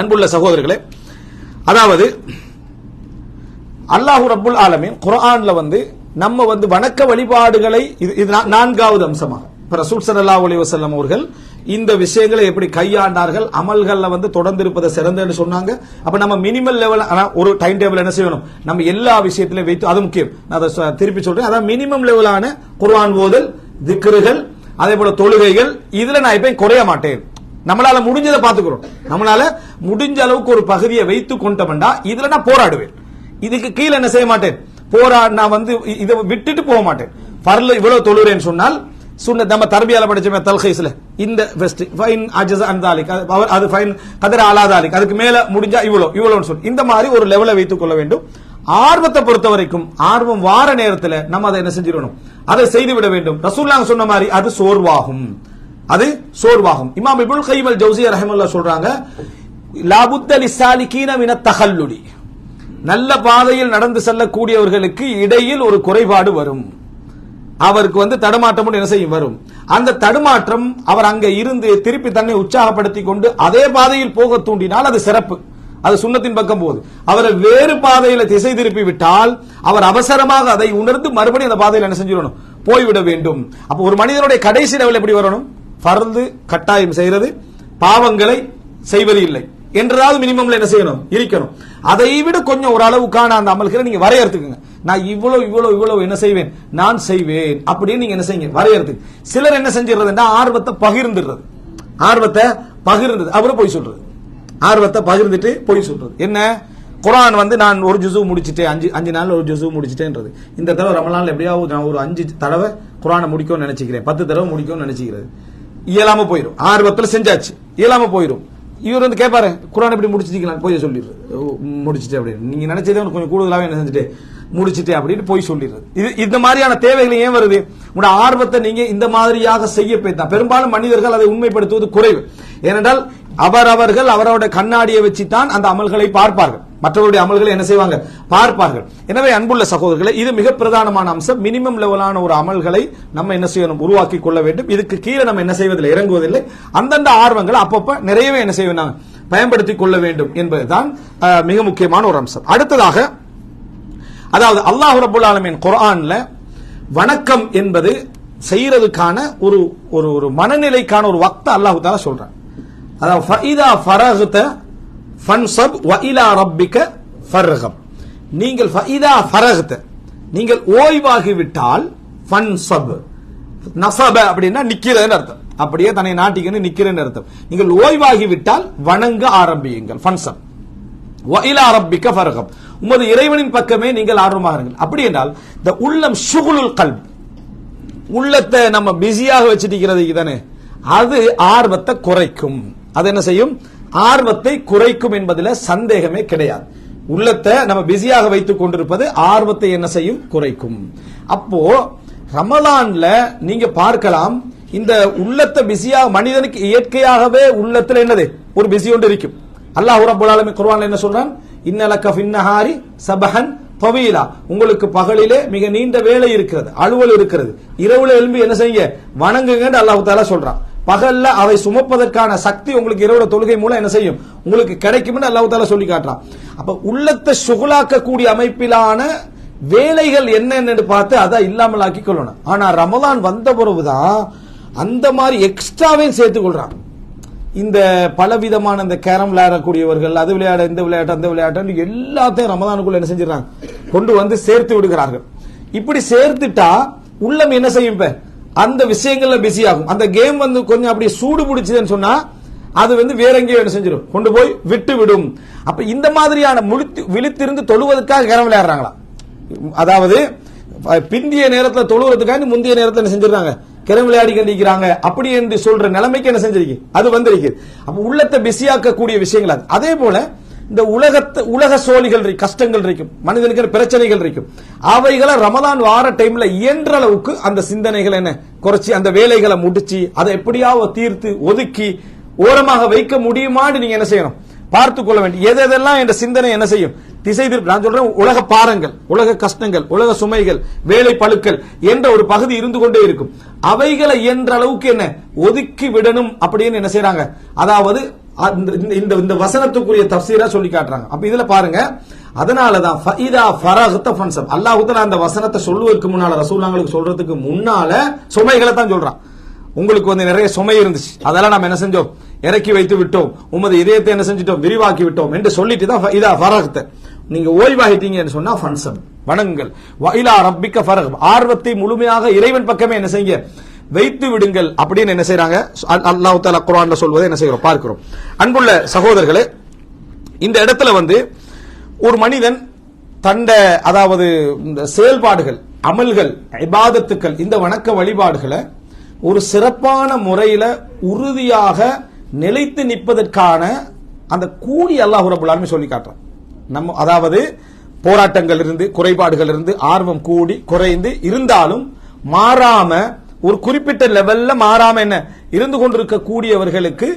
அன்புள்ள சகோதரர்களே அதாவது அல்லாஹு ரபுல் ஆலமீன் குரான்ல வந்து நம்ம வந்து வணக்க வழிபாடுகளை இது இது நான்காவது அம்சமாக இப்ப ரசூல் சல்லா அலி வசல்லம் அவர்கள் இந்த விஷயங்களை எப்படி கையாண்டார்கள் அமல்களில் வந்து தொடர்ந்து இருப்பதை சிறந்தன்னு சொன்னாங்க. அப்போ நம்ம மினிமல் லெவல் ஒரு டைம் டேபிள் என்ன செய்யணும்? நம்ம எல்லா விஷயத்திலையும் வைத்து அது முக்கியம். நான் அதை திருப்பி சொல்றேன். அதான் மினிமம் லெவலான குர்ஆன் ஓதல் திக்ருகள் அதே போல தொழுகைகள் இதுல நான் எப்பயும் குறைய மாட்டேன். நம்மளால முடிஞ்சதை பாத்துக்கிறோம் நம்மளால முடிஞ்ச அளவுக்கு ஒரு பகுதியை வைத்து கொண்டபண்டா இதுல நான் போராடுவேன். இதுக்கு கீழே என்ன செய்ய மாட்டேன்? போரா நான் வந்து இதை விட்டுட்டு போக மாட்டேன். பரல இவ்வளவு தொழுறேன்னு சொன்னால் சுண்ண நம்ம தர்பியால படிச்சோமே தல்ஹைஸ்ல இந்த வெஸ்ட் ஃபைன் அஜஸ் அந்தாலிக் அவர் அது ஃபைன் கதிர அலாதாலிக் அதுக்கு மேல முடிஞ்சா இவ்வளவு இவ்வளோன்னு சொல்லி. இந்த மாதிரி ஒரு லெவலை வைத்துக் கொள்ள வேண்டும். ஆர்வத்தை பொறுத்த வரைக்கும் ஆர்வம் வார நேரத்தில் நம்ம அதை என்ன செஞ்சிடணும்? அதை செய்து விட வேண்டும். ரசூல்லாங்க சொன்ன மாதிரி அது சோர்வாகும். அது சோர்வாகும். இமாம் இபுல் கைம் அல் ஜௌசியா ரஹிமல்லா சொல்றாங்க லாபுத்த லிசாலிகீன மின தகல்லுடி நல்ல பாதையில் நடந்து செல்லக்கூடியவர்களுக்கு இடையில் ஒரு குறைபாடு வரும். அவருக்கு வந்து தடுமாற்றம் என்ன செய்யும்? வரும். அந்த தடுமாற்றம் அவர் அங்க இருந்து திருப்பி தன்னை உற்சாகப்படுத்தி கொண்டு அதே பாதையில் போக தூண்டினால் அது சிறப்பு. அது சுண்ணத்தின் பக்கம் போகுது. அவரை வேறு பாதையில திசை திருப்பி விட்டால் அவர் அவசரமாக அதை உணர்ந்து மறுபடியும் அந்த பாதையில் என்ன செஞ்சிடணும்? போய்விட வேண்டும். அப்ப ஒரு மனிதனுடைய கடைசி லெவல் எப்படி வரணும்? பறந்து கட்டாயம் செய்கிறது பாவங்களை செய்வது இல்லை. என்றாவது மினிமம்ல என்ன செய்யணும்? இருக்கணும். அதை விட கொஞ்சம் ஒரு அளவுக்கான அந்த அமல்களை நீங்க வரையறுத்துக்குங்க. நான் இவ்வளவு இவ்வளவு இவ்வளவு என்ன செய்வேன்? நான் செய்வேன். அப்படின்னு நீங்க என்ன செய்யுங்க? வரையறதுக்கு சிலர் என்ன செஞ்சிடுறதுன்னா ஆர்வத்தை பகிர்ந்துடுறது. ஆர்வத்தை பகிர்ந்தது. அப்புறம் போய் சொல்றது. ஆர்வத்தை பகிர்ந்துட்டு போய் சொல்றது. என்ன? குரான் வந்து நான் ஒரு ஜுசு முடிச்சுட்டேன். அஞ்சு அஞ்சு நாள் ஒரு ஜுசு முடிச்சிட்டேன்றது. இந்த தடவை ரமலான்ல எப்படியாவது நான் ஒரு அஞ்சு தடவை குரானை முடிக்கும்னு நினைச்சுக்கிறேன். பத்து தடவை முடிக்கும்னு நினைச்சுக்கிறது. இயலாம போயிடும் ஆர்வத்தில் செஞ்சாச்சு. இயலாம போயிடும் இவர் வந்து கேட்பாரு குரான் எப்படி முடிச்சிட்டீங்களா போய் சொல்லிடுறது. முடிச்சுட்டு முடிச்சிட்டு அப்படின்னு. நீங்க நினைச்சதே உனக்கு கொஞ்சம் கூடுதலாவே என்ன செஞ்சுட்டு முடிச்சுட்டு அப்படின்னு போய் சொல்லிடுறது. இது இந்த மாதிரியான தேவைகள் ஏன் வருது? உங்களோட ஆர்வத்தை நீங்க இந்த மாதிரியாக செய்ய போய்தான் பெரும்பாலும் மனிதர்கள் அதை உண்மைப்படுத்துவது குறைவு. ஏனென்றால் அவரவர்கள் அவரோட கண்ணாடியை வச்சுத்தான் அந்த அமல்களை பார்ப்பார்கள். மற்றவருடைய அமல்களை என்ன செய்வாங்க? பார்ப்பார்கள். எனவே அன்புள்ள சகோதரர்களை இது மிக பிரதானமான அம்சம். மினிமம் லெவலான ஒரு அமல்களை நம்ம என்ன செய்யணும்? உருவாக்கி கொள்ள வேண்டும். இதுக்கு கீழே நம்ம என்ன செய்வதில்லை? இறங்குவதில்லை. அந்தந்த ஆர்வங்களை அப்பப்ப நிறையவே என்ன செய்வோம் பயன்படுத்திக் கொள்ள வேண்டும் என்பதுதான் மிக முக்கியமான ஒரு அம்சம். அடுத்ததாக அதாவது அல்லாஹ் ரபுல் ஆலமின் குரான்ல வணக்கம் என்பது செய்யறதுக்கான ஒரு ஒரு ஒரு மனநிலைக்கான ஒரு வக்த அல்லாஹு தாலா சொல்றான். அதாவது ஃபன்சப் வ இலா ரப்பிக ஃபர்கம் நீங்கள் ஃபஇதா ஃபரகுத நீங்கள் ஓய்வாகி விட்டால் ஃபன்சப் நசப அப்படின்னா நிக்கிறதுன்னு அர்த்தம். அப்படியே தன்னை நாட்டிக்கணும் நிக்கிறேன்னு அர்த்தம். நீங்கள் ஓய்வாகி விட்டால் வணங்க ஆரம்பியுங்கள் ஃபன்சப் வஇலா ரப்பிக்க ஃபர்கம் உமது இறைவனின் பக்கமே நீங்கள் ஆர்வமாக இருங்கள். அப்படி என்றால் இந்த உள்ளம் சுகுலுல் கல்ப். உள்ளத்தை நம்ம பிஸியாக வச்சிருக்கிறது தானே. அது ஆர்வத்தை குறைக்கும். அது என்ன செய்யும்? ஆர்வத்தை குறைக்கும் என்பதில் சந்தேகமே கிடையாது. உள்ளத்தை நம்ம பிஸியாக வைத்துக் கொண்டிருப்பது ஆர்வத்தை என்ன செய்யும்? குறைக்கும். அப்போ ரமலான்ல நீங்க பார்க்கலாம் இந்த உள்ளத்தை பிஸியாக மனிதனுக்கு இயற்கையாகவே உள்ளத்துல என்னது? ஒரு பிஸி ஒன்று இருக்கும். அல்லாஹ் ரப்பல் ஆலமீன் என்ன சொல்றான்? இன்னலக்க ஃபின்னஹாரி சபஹன் பவீலா உங்களுக்கு பகலிலே மிக நீண்ட வேலை இருக்கிறது அலுவல் இருக்கிறது. இரவுல எழும்பி என்ன செய்யுங்க? வணங்குங்கன்னு அல்லாஹ் தாலா சொல்றான். பகல்ல அவை சுமப்பதற்கான சக்தி உங்களுக்கு இரவு தொழுகை மூலம் என்ன செய்யும்? உங்களுக்கு கிடைக்கும்னு அல்லாஹ் தால சொல்லி காட்டுறான் அப்ப உள்ளத்தை சுகுலாக்கக்கூடிய அமைப்பிலான வேலைகள் என்னன்னு பார்த்து அதை இல்லாமல் ஆக்கி கொள்ளணும். ஆனா ரமலான் வந்த பிறகுதான் அந்த மாதிரி எக்ஸ்ட்ராவையும் சேர்த்து கொள்றான். இந்த பலவிதமான இந்த கேரம் விளையாடக்கூடியவர்கள் அது விளையாட இந்த விளையாட்டு அந்த விளையாட்டு எல்லாத்தையும் ரமதானுக்குள்ள என்ன செஞ்சிடறாங்க. கொண்டு வந்து சேர்த்து விடுகிறார்கள். இப்படி சேர்த்துட்டா உள்ளம் என்ன செய்யும் இப்ப? அந்த விஷயங்கள்ல பிஸி ஆகும். அந்த கேம் வந்து கொஞ்சம் அப்படி சூடு பிடிச்சதுன்னு சொன்னா அது வந்து வேற எங்கேயோ என்ன செஞ்சிடும் கொண்டு போய் விட்டு விடும். அப்ப இந்த மாதிரியான முழித்து விழித்திருந்து தொழுவதற்காக கேரம் விளையாடுறாங்களா? அதாவது பிந்திய நேரத்துல தொழுவதற்காக முந்தைய நேரத்துல என்ன செஞ்சிருக்காங்க? கிரம் விளையாடி கண்டிக்கிறாங்க அப்படி என்று சொல்ற நிலைமைக்கு என்ன செஞ்சிருக்கு? அது வந்திருக்கு. அப்ப உள்ளத்தை பிஸியாக்கக்கூடிய விஷயங்கள் அது. அதே போல இந்த உலக உலகத்து உலக சோழிகள் கஷ்டங்கள் இருக்கும் மனிதனுக்கு பிரச்சனைகள் இருக்கும் அவைகளை ரமலான் வார டைம்ல இயன்ற அளவுக்கு அந்த சிந்தனைகளை என்ன? குறைச்சி அந்த வேலைகளை முடிச்சு அதை எப்படியாவது தீர்த்து ஒதுக்கி ஓரமாக வைக்க முடியுமான்னு நீங்க என்ன செய்யணும்? பார்த்து கொள்ள வேண்டும் எது எதெல்லாம் என்ற சிந்தனை என்ன செய்யும்? திசை திருப்பி நான் சொல்றேன் உலக பாரங்கள் உலக கஷ்டங்கள் உலக சுமைகள் வேலை பழுக்கள் என்ற ஒரு பகுதி இருந்து கொண்டே இருக்கும். அவைகளை இயன்ற அளவுக்கு என்ன? ஒதுக்கி விடணும் அப்படின்னு என்ன செய்யறாங்க அதாவது இந்த- இந்த இந்த வசனத்துக்குரிய தஃசீரா சொல்லி காட்டுறாங்க. அப்ப இதுல பாருங்க அதனாலதான் ஃபைதா ஃபரஹ்த ஃபன்சப். அல்லாஹ் அந்த வசனத்தை சொல்லுவதற்கு முன்னால ரசூலாங்களுக்கு சொல்றதுக்கு முன்னால சுமைகளை தான் சொல்றான். உங்களுக்கு வந்து நிறைய சுமை இருந்துச்சு. அதெல்லாம் நம்ம என்ன செஞ்சோம்? இறக்கி வைத்து விட்டோம். உமது இதயத்தை என்ன செஞ்சிட்டோம்? விரிவாக்கி விட்டோம் என்று சொல்லிட்டு தான் இதா ஃபரஹ்த. நீங்க ஓய்வாகிட்டீங்கன்னு சொன்னா ஃபன்சப். வணங்குங்கள். வஇலா ரப்பிக்க ஃபரஹ் ஆர்வத்தை முழுமையாக இறைவன் பக்கமே என்ன செய்யுங்க? வைத்து விடுங்கள் அப்படின்னு என்ன செய்யறாங்க அல்லாஹு அல்லாஹ் குரான்ல சொல்வதை என்ன செய்கிறோம்? பார்க்கிறோம். அன்புள்ள சகோதரர்களே இந்த இடத்துல வந்து ஒரு மனிதன் தண்ட அதாவது இந்த செயல்பாடுகள் அமல்கள் இபாதத்துக்கள் இந்த வணக்க வழிபாடுகளை ஒரு சிறப்பான முறையில உறுதியாக நிலைத்து நிற்பதற்கான அந்த கூலி அல்லாஹ் ரபுல்லாலுமே சொல்லி காட்டுறான். நம்ம அதாவது போராட்டங்கள் இருந்து குறைபாடுகள் இருந்து ஆர்வம் கூடி குறைந்து இருந்தாலும் மாறாம ஒரு குறிப்பிட்ட லெவல்ல மாறாம என்ன? இருந்து கொண்டிருக்க கூடியவர்களுக்கு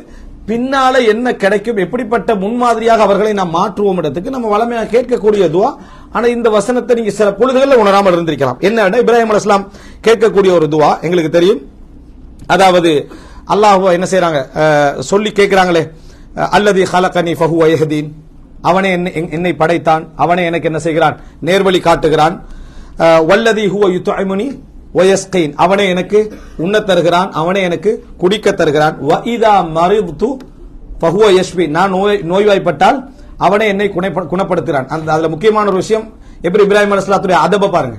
பின்னால என்ன கிடைக்கும்? எப்படிப்பட்ட முன்மாதிரியாக அவர்களை நாம் மாற்றுவோம் இடத்துக்கு நம்ம வளமையாக கேட்கக்கூடிய துவா. ஆனா இந்த வசனத்தை நீங்க சில பொழுதுகளில் உணராமல் இருந்திருக்கலாம். என்ன இப்ராஹிம் அலைஹிஸ்ஸலாம் கேட்கக்கூடிய ஒரு துவா. எங்களுக்கு தெரியும். அதாவது அல்லாஹுவா என்ன செய்யறாங்க சொல்லி கேட்கிறாங்களே அல்லது அல்லதி ஹலகனி ஃபஹு வயஹதீன் அவனே என்னை என்னை படைத்தான். அவனே எனக்கு என்ன செய்கிறான்? நேர்வழி காட்டுகிறான். வல்லதி ஹுவ யுத்து வயஸ்கைன். அவனே எனக்கு உண்ண தருகிறான் அவனே எனக்கு குடிக்க தருகிறான். வ இதா மரிது ஃபஹுவ நான் நோய் நோய்வாய்ப்பட்டால் அவனே என்னை குணப்ப- குணப்படுத்துகிறான். அந்த அதில் முக்கியமான ஒரு விஷயம் எப்படி இப்ராஹிம் அலுவலாத்துடைய அதப பாருங்க.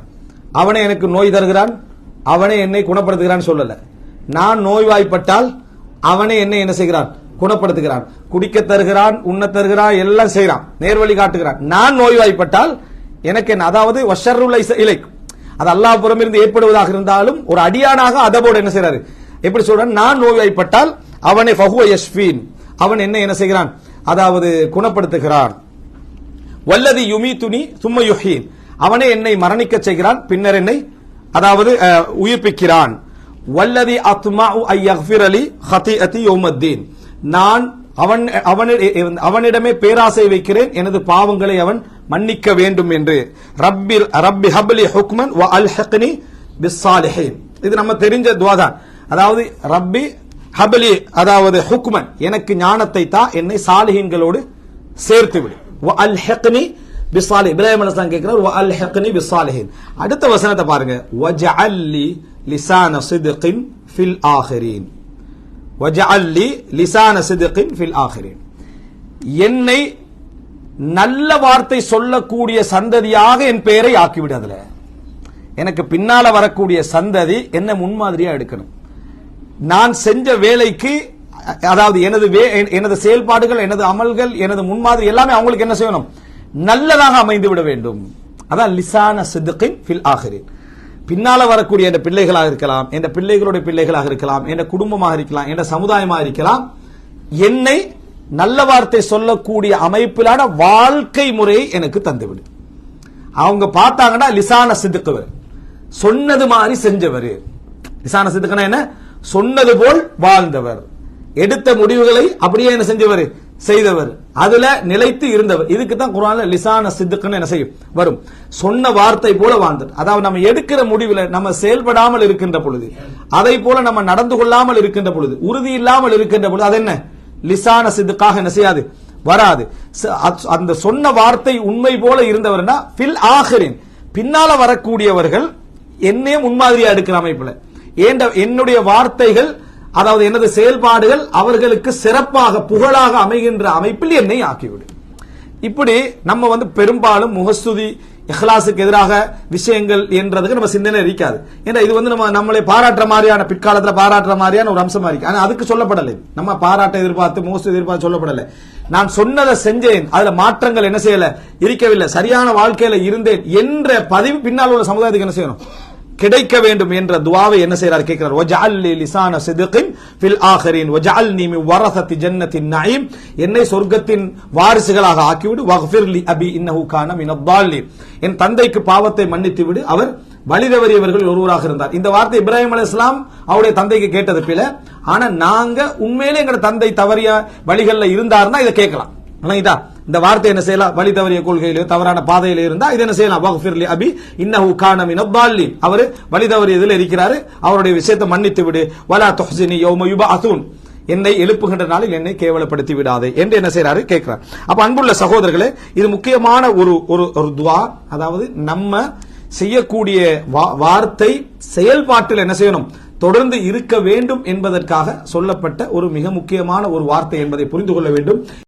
அவனே எனக்கு நோய் தருகிறான் அவனே என்னை குணப்படுத்துகிறான் சொல்லல. நான் நோய்வாய்ப்பட்டால் அவனே என்னை என்ன செய்கிறான்? குணப்படுத்துகிறான். குடிக்க தருகிறான் உண்ண தருகிறான் எல்லாம் செய்கிறான். நேர்வழி காட்டுகிறான். நான் நோய்வாய்ப்பட்டால் எனக்கு என்ன? அதாவது வஷருல் இலை அது அல்லாஹ் புறமிருந்து ஏற்படுவதாக இருந்தாலும் ஒரு அடியானாக அதபோடு என்ன செய்யறாரு எப்படி சொல்றான் நான் நோய்வாய்ப்பட்டால் அவனை ஃபஹுவ யஷ்பீன் அவன் என்ன என்ன செய்கிறான்? அதாவது குணப்படுத்துகிறான். வல்லதி யுமீதுனி சும்ம யுஹீன். அவனே என்னை மரணிக்க செய்கிறான் பின்னர் என்னை அதாவது அஹ், உயிர்ப்பிக்கிறான். வல்லதி அத்மா ஐ அலி ஹதி அதி யோமத்தீன். நான் அவன் அவனிடமே பேராசை வைக்கிறேன். எனது பாவங்களை அவன் மன்னிக்க வேண்டும் என்று. ரப்பி ரப்பி ஹப்லி ஹுக்மன் வ அல்ஹக்னி பிஸ்ஸாலிஹீன். இது நம்ம தெரிஞ்ச துவா தான். அதாவது ரப்பி ஹபலி அதாவது ஹுக்மன் எனக்கு ஞானத்தை தா என்னை சாலிஹீன்களோடு சேர்த்து விடு. வ அல்ஹக்னி பிஸ்ஸாலி இப்ராஹிம் அலைஹிஸ்ஸலாம் கேக்குறார் வ அல்ஹக்னி பிஸ்ஸாலிஹீன். அடுத்த வசனத்தை பாருங்க. வஜஅல்லி லிசான சித்கின் ஃபில் ஆஹிரீன் வஜஅல்லி லிசான சித்கின் ஃபில் ஆஹிரீன் என்னை நல்ல வார்த்தை சொல்லக்கூடிய சந்ததியாக என் பெயரை ஆக்கிவிடு அதுல. எனக்கு பின்னால வரக்கூடிய சந்ததி என்ன முன்மாதிரியா எடுக்கணும். நான் செஞ்ச வேலைக்கு அதாவது எனது வே எனது செயல்பாடுகள் எனது அமல்கள் எனது முன்மாதிரி எல்லாமே அவங்களுக்கு என்ன செய்யணும்? நல்லதாக அமைந்து விட வேண்டும். அதான் லிசான சித்துக்கின் ஃபில் ஆகிறேன் பின்னால வரக்கூடிய என் பிள்ளைகளாக இருக்கலாம் என் பிள்ளைகளுடைய பிள்ளைகளாக இருக்கலாம் என் குடும்பமாக இருக்கலாம் என் சமுதாயமாக இருக்கலாம் என்னை நல்ல வார்த்தை சொல்லக்கூடிய அமைப்பிலான வாழ்க்கை முறையை எனக்கு தந்துவிடு. அவங்க பார்த்தாங்கன்னா லிசான சிதுக்குவர் சொன்னது மாதிரி செஞ்சவர். லிசான சிதுக்குனா என்ன? சொன்னது போல் வாழ்ந்தவர். எடுத்த முடிவுகளை அப்படியே என்ன செஞ்சவர்? செய்தவர். அதுல நிலைத்து இருந்தவர். இதுக்கு தான் குரான்ல லிசான சித்துக்குன்னு என்ன செய்யும்? வரும். சொன்ன வார்த்தை போல வாழ்ந்தவர். அதாவது நம்ம எடுக்கிற முடிவில் நம்ம செயல்படாமல் இருக்கின்ற பொழுது அதை போல நம்ம நடந்து கொள்ளாமல் இருக்கின்ற பொழுது உறுதி இல்லாமல் இருக்கின்ற பொழுது அது என்ன லிசான சித்துக்காக என்ன செய்யாது? வராது. அந்த சொன்ன வார்த்தை உண்மை போல இருந்தவர்னா ஃபில் ஆஹரின் பின்னால வரக்கூடியவர்கள் என்னே முன்மாதிரியா எடுக்கிற அமைப்புல. ஏண்ட என்னுடைய வார்த்தைகள் அதாவது எனது செயல்பாடுகள் அவர்களுக்கு சிறப்பாக புகழாக அமைகின்ற அமைப்பில் என்னை ஆக்கிவிடும் இப்படி நம்ம வந்து பெரும்பாலும் முகஸ்துதி இஹ்லாஸுக்கு எதிராக விஷயங்கள் என்றதுக்கு நம்ம சிந்தனை இருக்காது. ஏன்னா இது வந்து நம்ம நம்மளை பாராட்டுற மாதிரியான பிற்காலத்துல பாராட்டுற மாதிரியான ஒரு அம்சமா இருக்கு. ஆனால் அதுக்கு சொல்லப்படலை. நம்ம பாராட்ட எதிர்பார்த்து முகஸ்து எதிர்பார்த்து சொல்லப்படலை. நான் சொன்னதை செஞ்சேன். அதுல மாற்றங்கள் என்ன செய்யல? இருக்கவில்லை. சரியான வாழ்க்கையில இருந்தேன் என்ற பதிவு பின்னால் உள்ள சமுதாயத்துக்கு என்ன செய்யணும்? கிடைக்க வேண்டும் என்ற துவாவை என்ன செய்யறார் கேட்கிறார். வஜஅல்லி லிசான சிதுகின் ஃபில் ஆஹிரின் வஜஅல்னி மின் வரசத்தி ஜன்னத்தின் நயீம். என்னை சொர்க்கத்தின் வாரிசுகளாக ஆக்கிவிடு. வக்ஃபிர்லி அபி இன்னஹு கான மினத் என் தந்தைக்கு பாவத்தை மன்னித்து விடு அவர் வழிதவறியவர்கள் ஒருவராக இருந்தார். இந்த வார்த்தை இப்ராஹிம் அலைஹிஸ்ஸலாம் அவருடைய தந்தைக்கு கேட்டது பில ஆனா நாங்க உண்மையிலே எங்க தந்தை தவறிய வழிகள்ல இருந்தாருன்னா இதை கேட்கலாம். ஆனா இதா இந்த வார்த்தை என்ன செய்யலாம்? வழி தவறிய கொள்கையிலோ தவறான பாதையில இருந்தா இது என்ன செய்யலாம்? வகுஃபிர்லி அபி இன்னஹு கான மினத் அவர் வழி தவறியதில் இருக்கிறாரு. அவருடைய விஷயத்தை மன்னித்து விடு. வலா துஹ்சினி யௌம அசூன் என்னை எழுப்புகின்ற நாளில் என்னை கேவலப்படுத்தி விடாதே என்று என்ன செய்யறாரு கேட்கிறார். அப்ப அன்புள்ள சகோதரர்களே இது முக்கியமான ஒரு ஒரு ஒரு துவா. அதாவது நம்ம செய்யக்கூடிய வா- வார்த்தை செயல்பாட்டில் என்ன செய்யணும்? தொடர்ந்து இருக்க வேண்டும் என்பதற்காக சொல்லப்பட்ட ஒரு மிக முக்கியமான ஒரு வார்த்தை என்பதை புரிந்து கொள்ள வேண்டும்.